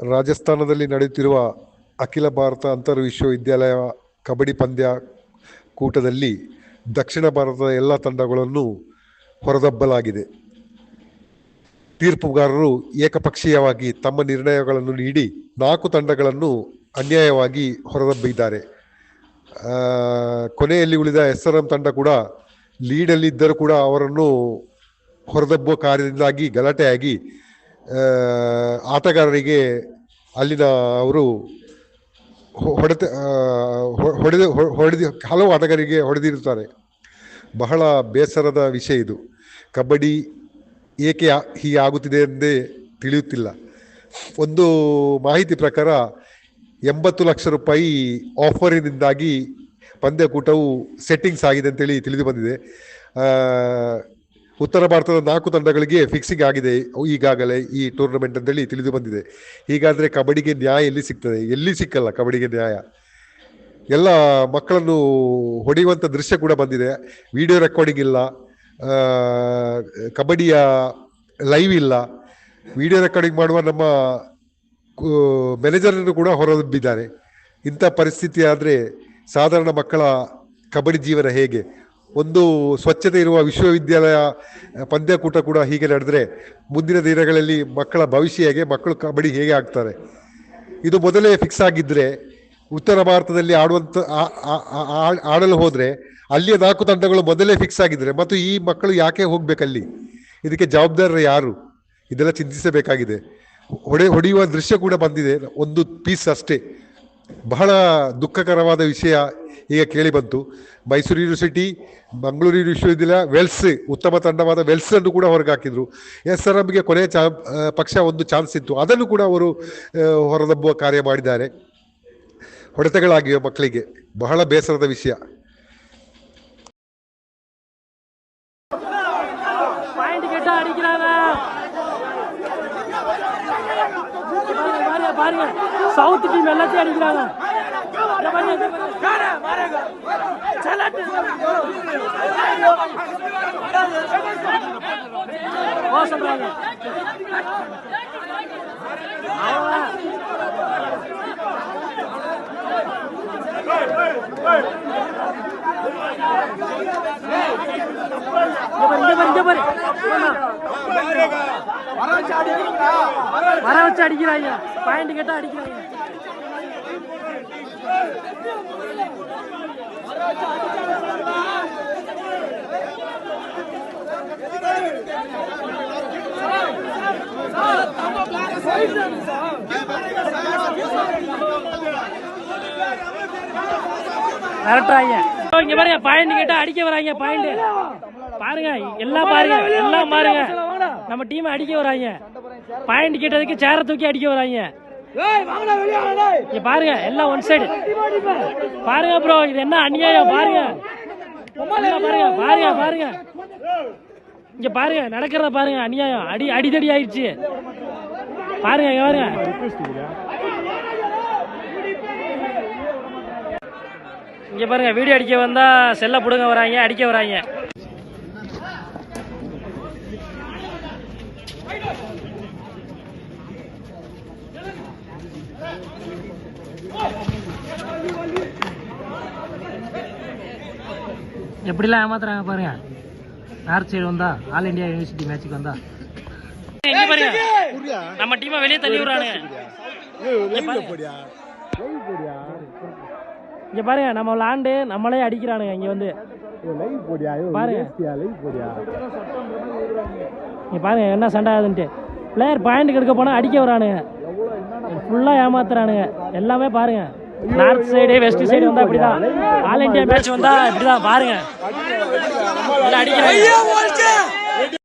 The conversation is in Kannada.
ರಾಜಸ್ಥಾನದಲ್ಲಿ ನಡೆಯುತ್ತಿರುವ ಅಖಿಲ ಭಾರತ ಅಂತರ್ ವಿಶ್ವವಿದ್ಯಾಲಯ ಕಬಡ್ಡಿ ಪಂದ್ಯ ಕೂಟದಲ್ಲಿ ದಕ್ಷಿಣ ಭಾರತದ ಎಲ್ಲ ತಂಡಗಳನ್ನು ಹೊರದಬ್ಬಲಾಗಿದೆ. ತೀರ್ಪುಗಾರರು ಏಕಪಕ್ಷೀಯವಾಗಿ ತಮ್ಮ ನಿರ್ಣಯಗಳನ್ನು ನೀಡಿ ನಾಲ್ಕು ತಂಡಗಳನ್ನು ಅನ್ಯಾಯವಾಗಿ ಹೊರದಬ್ಬಿದ್ದಾರೆ. ಕೊನೆಯಲ್ಲಿ ಉಳಿದ ಎಸ್ ಆರ್ ಎಂ ತಂಡ ಕೂಡ ಲೀಡಲ್ಲಿದ್ದರೂ ಕೂಡ ಅವರನ್ನು ಹೊರದಬ್ಬುವ ಕಾರ್ಯದಿಂದಾಗಿ ಗಲಾಟೆಯಾಗಿ ಆಟಗಾರರಿಗೆ ಅಲ್ಲಿನ ಅವರು ಹೊಡೆತ ಹೊಡೆದು ಹೊಡೆದು, ಹಲವು ಆಟಗಾರರಿಗೆ ಹೊಡೆದಿರುತ್ತಾರೆ. ಬಹಳ ಬೇಸರದ ವಿಷಯ ಇದು. ಕಬಡ್ಡಿ ಏಕೆ ಹೀಗೆ ಆಗುತ್ತಿದೆ ಎಂದೇ ತಿಳಿಯುತ್ತಿಲ್ಲ. ಒಂದು ಮಾಹಿತಿ ಪ್ರಕಾರ ಎಂಬತ್ತು ಲಕ್ಷ ರೂಪಾಯಿ ಆಫರಿನಿಂದಾಗಿ ಪಂದ್ಯಕೂಟವು ಸೆಟ್ಟಿಂಗ್ಸ್ ಆಗಿದೆ ಅಂತೇಳಿ ತಿಳಿದು ಬಂದಿದೆ. ಉತ್ತರ ಭಾರತದ ನಾಲ್ಕು ತಂಡಗಳಿಗೆ ಫಿಕ್ಸಿಂಗ್ ಆಗಿದೆ. ಈಗಾಗಲೇ ಈ ಟೂರ್ನಮೆಂಟ್ ಅಂತೇಳಿ ತಿಳಿದು ಬಂದಿದೆ. ಹೀಗಾದರೆ ಕಬಡ್ಡಿಗೆ ನ್ಯಾಯ ಎಲ್ಲಿ ಸಿಗ್ತದೆ? ಎಲ್ಲಿ ಸಿಕ್ಕಲ್ಲ ಕಬಡ್ಡಿಗೆ ನ್ಯಾಯ? ಎಲ್ಲ ಮಕ್ಕಳನ್ನು ಹೊಡೆಯುವಂಥ ದೃಶ್ಯ ಕೂಡ ಬಂದಿದೆ. ವಿಡಿಯೋ ರೆಕಾರ್ಡಿಂಗ್ ಇಲ್ಲ. ಕಬಡ್ಡಿಯ ಲೈವ್ ಇಲ್ಲ. ವಿಡಿಯೋ ರೆಕಾರ್ಡಿಂಗ್ ಮಾಡುವ ನಮ್ಮ ಮ್ಯಾನೇಜರನ್ನು ಕೂಡ ಹೊರದಬ್ಬಿದ್ದಾರೆ ಇಂಥ ಪರಿಸ್ಥಿತಿ ಆದರೆ ಸಾಧಾರಣ ಮಕ್ಕಳ ಕಬಡ್ಡಿ ಜೀವನ ಹೇಗೆ? ಒಂದು ಸ್ವಚ್ಛತೆ ಇರುವ ವಿಶ್ವವಿದ್ಯಾಲಯ ಪಂದ್ಯಕೂಟ ಕೂಡ ಹೀಗೆ ನಡೆದರೆ ಮುಂದಿನ ದಿನಗಳಲ್ಲಿ ಮಕ್ಕಳ ಭವಿಷ್ಯ ಹೇಗೆ, ಮಕ್ಕಳು ಕಬಡ್ಡಿ ಹೇಗೆ ಆಗ್ತಾರೆ. ಇದು ಮೊದಲೇ ಫಿಕ್ಸ್ ಆಗಿದ್ದರೆ ಉತ್ತರ ಭಾರತದಲ್ಲಿ ಆಡುವಂತ, ಆ- ಆ- ಆ- ಆ- ಆಡಲು ಹೋದರೆ ಅಲ್ಲಿಯ ನಾಲ್ಕು ತಂಡಗಳು ಮೊದಲೇ ಫಿಕ್ಸ್ ಆಗಿದ್ದರೆ ಮತ್ತು ಈ ಮಕ್ಕಳು ಯಾಕೆ ಹೋಗಬೇಕಲ್ಲಿ? ಇದಕ್ಕೆ ಜವಾಬ್ದಾರರು ಯಾರು? ಇದೆಲ್ಲ ಚಿಂತಿಸಬೇಕಾಗಿದೆ. ಹೊಡೆ, ಹೊಡೆಯುವ ದೃಶ್ಯ ಕೂಡ ಬಂದಿದೆ. ಒಂದು ಪೀಸ್ ಅಷ್ಟೇ. ಬಹಳ ದುಃಖಕರವಾದ ವಿಷಯ ಈಗ ಕೇಳಿ ಬಂತು ಮೈಸೂರು ಯೂನಿವರ್ಸಿಟಿ ಮಂಗಳೂರು ವಿಶ್ವವಿದ್ಯಾಲಯ ವೆಲ್ಸ್ ಉತ್ತಮ ತಂಡವಾದ ವೆಲ್ಸ್ ಅನ್ನು ಕೂಡ ಹೊರಗೆ ಹಾಕಿದ್ರು ಎಸ್ ಆರ್ ಎಂಗೆ ಕೊನೆಯ ಚಾ ಆ, ಪಕ್ಷ ಒಂದು ಚಾನ್ಸ್ ಇತ್ತು ಅದನ್ನು ಕೂಡ ಅವರು ಆ, ಹೊರದಬ್ಬುವ ಕಾರ್ಯ ಮಾಡಿದ್ದಾರೆ ಹೊಡೆತಗಳಾಗಿವೆ ಮಕ್ಕಳಿಗೆ ಬಹಳ ಬೇಸರದ ವಿಷಯ பாயிண்ட் கெட்டா அடிக்கிறாங்க பாருங்க, பாருங்க பாருங்க சவுத் டீம் எல்லாத்தையும் அடிக்கிறாங்க வர வச்சு அடிக்கிறாங்க பாயிண்ட் கேட்டா அடிக்கிறாங்க இங்க பாருங்க பாயிண்ட் கேட்டா அடிக்க வராங்க பாயிண்ட் பாருங்க எல்லாம் பாருங்க எல்லாம் பாருங்க. நம்ம டீம் அடிக்க வராங்க. பாயிண்ட் கேட்டதுக்கு சேர தூக்கி அடிக்க வராங்க. இங்க பாருங்க எல்லாம் ஒன் சைடு பாருங்க ப்ரோ இது என்ன அநியாயம் பாருங்க. பாருங்க பாருங்க பாருங்க. இங்க பாருங்க நடக்கிறத பாருங்க அநியாயம். அடி அடிதடி ஆயிடுச்சு. பாருங்க இங்க பாருங்க. இங்க பாருங்க வீடியோ அடிக்க வந்தா செல்ல புடுங்க வராங்க அடிக்க வராங்க. எப்படிலாம் ஏமாத்துறாங்க பாருங்க? நார்த் சைடு வந்தா ஆல் இந்தியா யூனிவர்சிட்டி மேட்ச்சுக்கு வந்தா. இங்க பாருங்க. நம்ம டீமை வெளியே தள்ளி விடுறானுங்க. இங்க பாருங்க நம்ம விளாண்டு நம்மளே அடிக்கிறானுங்க இங்க வந்து. பாருங்க. இங்க பாருங்க என்ன சண்டை ஆகுதுன்ட்டு. பிளேயர் பாயிண்ட் எடுக்க போனா அடிக்க வரானுங்க. ஃபுல்லா ஏமாத்துறானுங்க. எல்லாமே பாருங்க. நார்த் சைடு வெஸ்ட் சைடு வந்தா இப்படிதான். ஆல் இண்டியா மேட்ச் வந்தா இப்படிதான். பாருங்க. எல்லாம் அடிக்கிறாங்க